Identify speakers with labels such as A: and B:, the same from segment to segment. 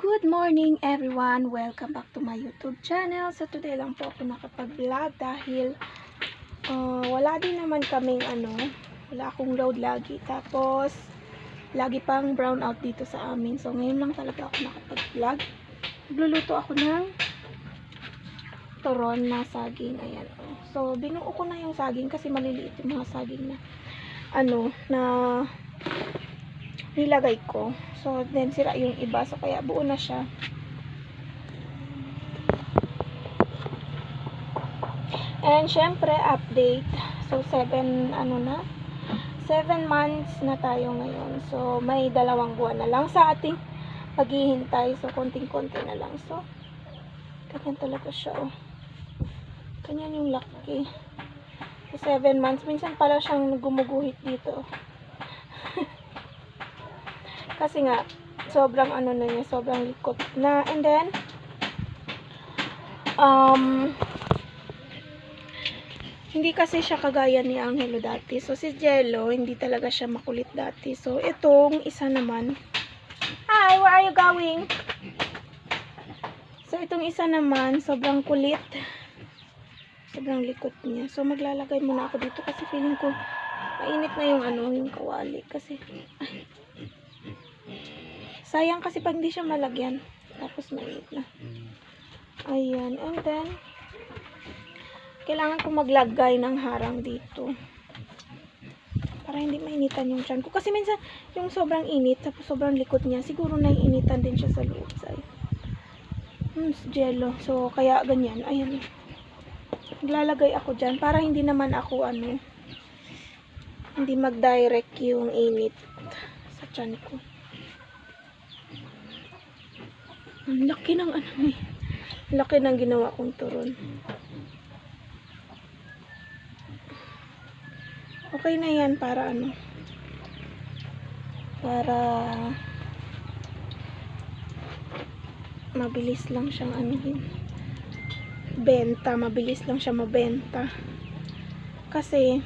A: Good morning everyone! Welcome back to my YouTube channel. So today lang po ako nakapag-vlog dahil uh, wala din naman kaming ano, wala akong load lagi. Tapos lagi pang brown out dito sa amin. So ngayon lang talaga ako nakapag-vlog. Nagluluto ako ng turon na saging. Ayan. oh. So binuo ko na yung saging kasi maliliit yung mga saging na ano, na nilagay ko. So, then sira yung iba. So, kaya buo na siya. And, syempre, update. So, 7, ano na? 7 months na tayo ngayon. So, may dalawang buwan na lang sa ating paghihintay. So, konting-konti na lang. So, ganyan talaga siya, oh. Ganyan yung laki. So, 7 months. Minsan pala siyang gumuguhit dito. Kasi nga, sobrang ano na niya, sobrang likot na. And then, um, hindi kasi siya kagaya ni Angelo dati. So, si Jello, hindi talaga siya makulit dati. So, itong isa naman. Hi, where are you going? So, itong isa naman, sobrang kulit. Sobrang likot niya. So, maglalagay muna ako dito kasi feeling ko mainit na yung ano, yung kawali. Kasi, ay, Sayang kasi pag hindi siya malagyan. Tapos mainit na. Ayan. And then, kailangan ko maglagay ng harang dito. Para hindi mainitan yung tiyan ko. Kasi minsan, yung sobrang init, tapos sobrang likot niya, siguro naiinitan din siya sa loob. Say. Hmm, jello. So, kaya ganyan. Ayan. Naglalagay ako dyan para hindi naman ako, ano, hindi mag-direct yung init sa tiyan ko. Ang laki ng ano eh. Laki ng ginawa kong turon. Okay na yan para ano. Para mabilis lang siyang anuhin. Benta. Mabilis lang siya mabenta. Kasi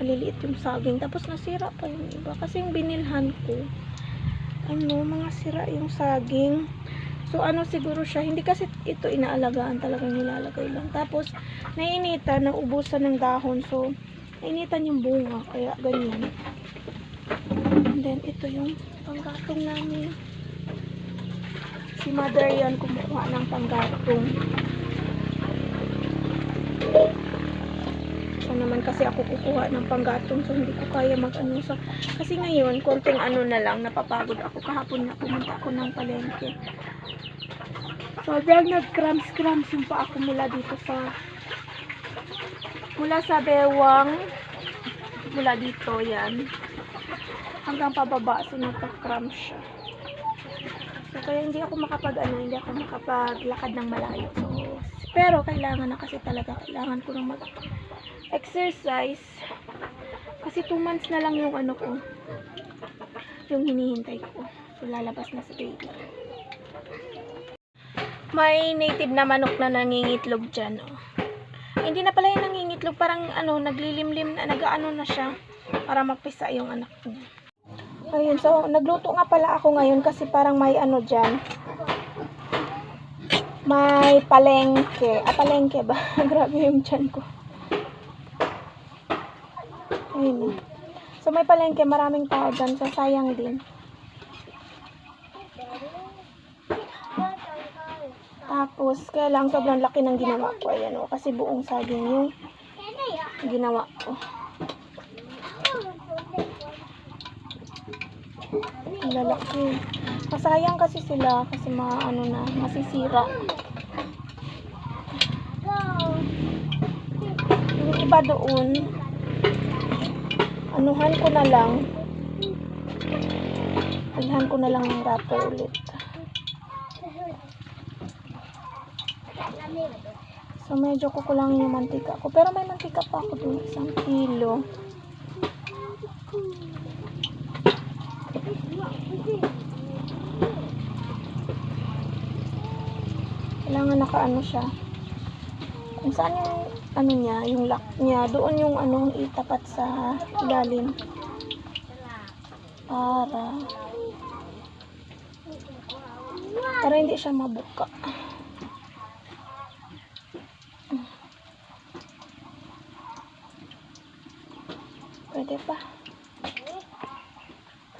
A: maliliit yung saging. Tapos nasira pa yung iba. Kasi yung binilhan ko ano, mga sira yung saging. So, ano siguro siya, hindi kasi ito inaalagaan talagang nilalagay lang. Tapos, nainitan, naubusan ng dahon. So, nainitan yung bunga. Kaya, ganyan. And then, ito yung panggatong namin. Si mother yan kumukuha ng panggatong. So, naman kasi ako kukuha ng panggatong. So, hindi ko kaya mag-ano. So, kasi ngayon, konting ano na lang, napapagod ako. Kahapon na pumunta ako ng palengke. Sobrang nag-cramps-cramps yung pa ako mula dito sa mula sa bewang mula dito yan. Hanggang pababa so nagka-cramps siya. So kaya hindi ako makapag ano hindi ako makapaglakad ng malayo. So, pero kailangan na kasi talaga kailangan ko nang mag exercise kasi 2 months na lang yung ano ko yung hinihintay ko. So lalabas na sa baby may native na manok na nangingitlog dyan, oh. Hindi na pala yung nangingitlog, parang ano, naglilimlim na, nagaano na siya para mapisa yung anak niya. Ayun, so nagluto nga pala ako ngayon kasi parang may ano dyan. May palengke. Ah, palengke ba? Grabe yung tiyan ko. Ayun. So may palengke, maraming tao dyan, so sayang din. Tapos, kaya lang sobrang laki ng ginawa ko. Ayan o, kasi buong saging yung ginawa ko. Lalaki. Masayang kasi sila kasi mga ano na, masisira. Yung iba doon, anuhan ko na lang. Alhan ko na lang ng wrapper ulit. So, medyo kukulangin yung mantika ko. Pero may mantika pa ako dun. Isang kilo. Kailangan nakaano siya. Kung saan yung ano niya, yung lock niya, doon yung ano itapat sa ilalim. Para Para hindi siya mabuka. Pwede pa.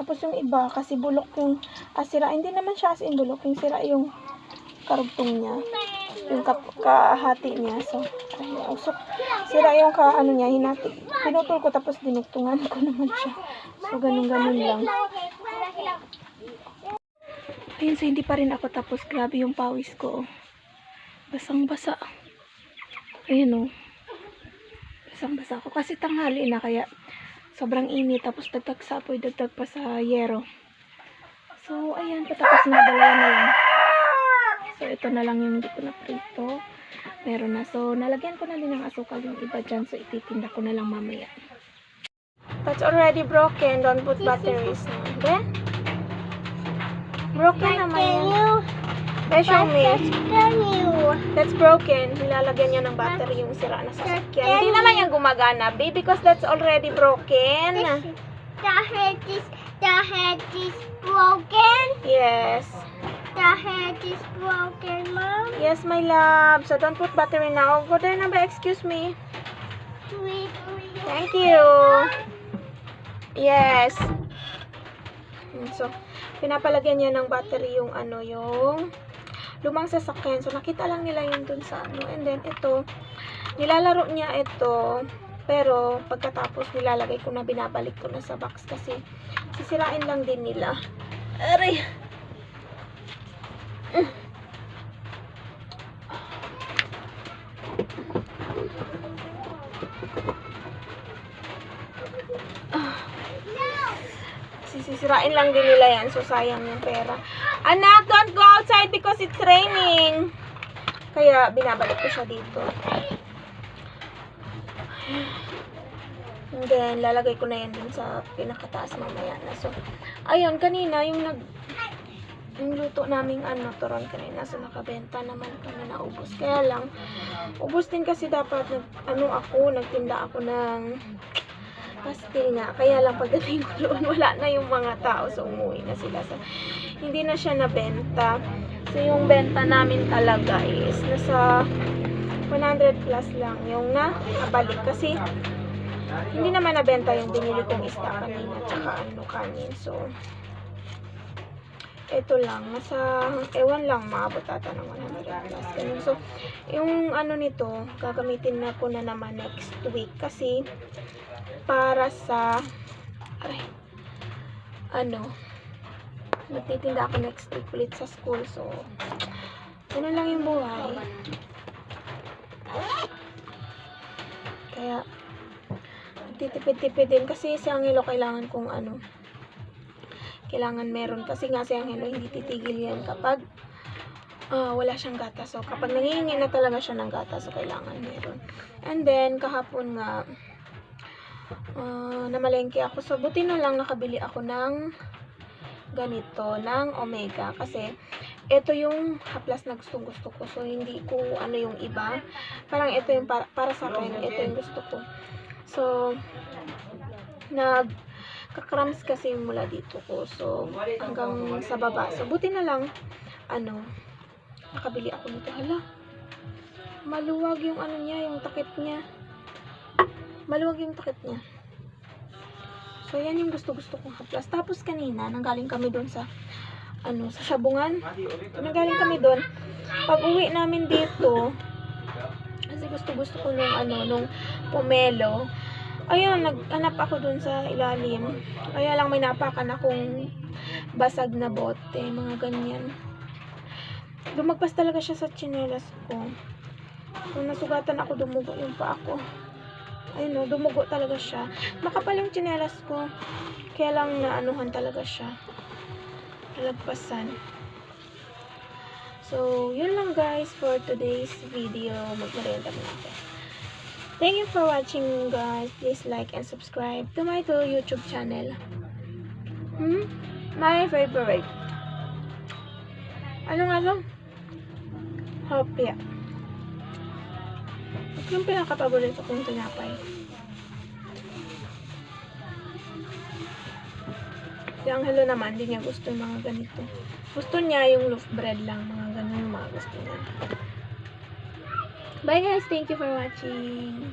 A: Tapos yung iba, kasi bulok yung, ah, sira, hindi naman siya as in bulok, yung sira yung karugtong niya. Yung kap, kahati niya. So, ay, usok. Sira yung ka, ano niya, hinati. Pinutol ko, tapos dinugtungan ko naman siya. So, ganun-ganun lang. Ayun, so hindi pa rin ako tapos. Grabe yung pawis ko. oh. Basang-basa. Ayun, oh. Basang-basa ako. Kasi tanghali na, kaya sobrang init. Tapos dagdag sa apoy, dagdag pa sa yero. So, ayan, patapos na dalawa na lang. So, ito na lang yung hindi ko na prito. Meron na. So, nalagyan ko na din ng asukal yung iba dyan. So, ititinda ko na lang mamaya. That's already broken. Don't put batteries na. Okay? Broken naman yan. Can show me. That's broken. Nilalagyan niya ng battery yung sira na sasakyan. Hindi naman yan gumagana, babe, because that's already broken.
B: The head is the head is broken.
A: Yes.
B: The head is broken, mom.
A: Yes, my love. So, don't put battery now. Go there na ba? Excuse me. Thank you. Yes. So, pinapalagyan niya ng battery yung ano, yung lumang sasakyan. So, nakita lang nila yun dun sa ano. And then, ito, nilalaro niya ito. Pero, pagkatapos nilalagay ko na, binabalik ko na sa box kasi sisirain lang din nila. Aray! Sisirain lang din nila yan. So, sayang yung pera. Anak, don't go outside because it's raining. Kaya, binabalik ko siya dito. And then, lalagay ko na yan din sa pinakataas mamaya na. So, ayun, kanina, yung nag yung luto naming ano, turon kanina. So, nakabenta naman kami na ubos. Kaya lang, ubos din kasi dapat, nag, ano ako, nagtinda ako ng pastil nga. Kaya lang pagdating ko doon, wala na yung mga tao. So, umuwi na sila. So, hindi na siya nabenta. So, yung benta namin talaga is nasa 100 plus lang yung nakabalik. Kasi, hindi naman nabenta yung binili kong isda kanina. Tsaka ano, kanin. So, ito lang. Nasa, ewan lang, maabot ata ng 100 plus. Ganun. So, yung ano nito, gagamitin na ko na naman next week. Kasi, para sa aray, ano magtitinda ako next week ulit sa school so ano lang yung buhay. Kaya magtitipid-tipid din. Kasi si Angelo kailangan kong ano kailangan meron. Kasi nga si Angelo hindi titigil yan kapag ah, wala siyang gata so kapag nangihingi na talaga siya ng gata so kailangan meron. And then kahapon nga Ah, namalengke ako. So, buti na lang nakabili ako ng ganito, ng Omega. Kasi, ito yung haplas na gusto gusto ko. So, hindi ko ano yung iba. Parang ito yung para, para sa akin. Ito yung gusto ko. So, nag kakrams kasi mula dito ko. So, hanggang sa baba. So, buti na lang, ano, nakabili ako nito. Hala, maluwag yung ano niya, yung takip niya maluwag yung takip niya. So, yan yung gusto-gusto kong haplas. Tapos kanina, nanggaling kami doon sa, ano, sa Shabungan. Nanggaling kami doon. Pag uwi namin dito, kasi gusto-gusto ko nung, ano, nung pomelo. Ayun, naghanap ako doon sa ilalim. Kaya lang may napakan akong basag na bote, mga ganyan. Lumagpas talaga siya sa tsinelas ko. So, nasugatan ako, dumugo yung pa ako ayun no, dumugo talaga siya. Makapal yung tsinelas ko. Kaya lang naanuhan talaga siya. Nalagpasan. So, yun lang guys for today's video. Magmerienda muna ako. Thank you for watching guys. Please like and subscribe to my to YouTube channel. Hmm? My favorite. Ano nga to? Hopia. Yung pinaka-paborito kong tinapay. Si Angelo naman, hindi niya gusto yung mga ganito. Gusto niya yung loaf bread lang. Mga ganun yung mga gusto niya. Bye guys. Thank you for watching.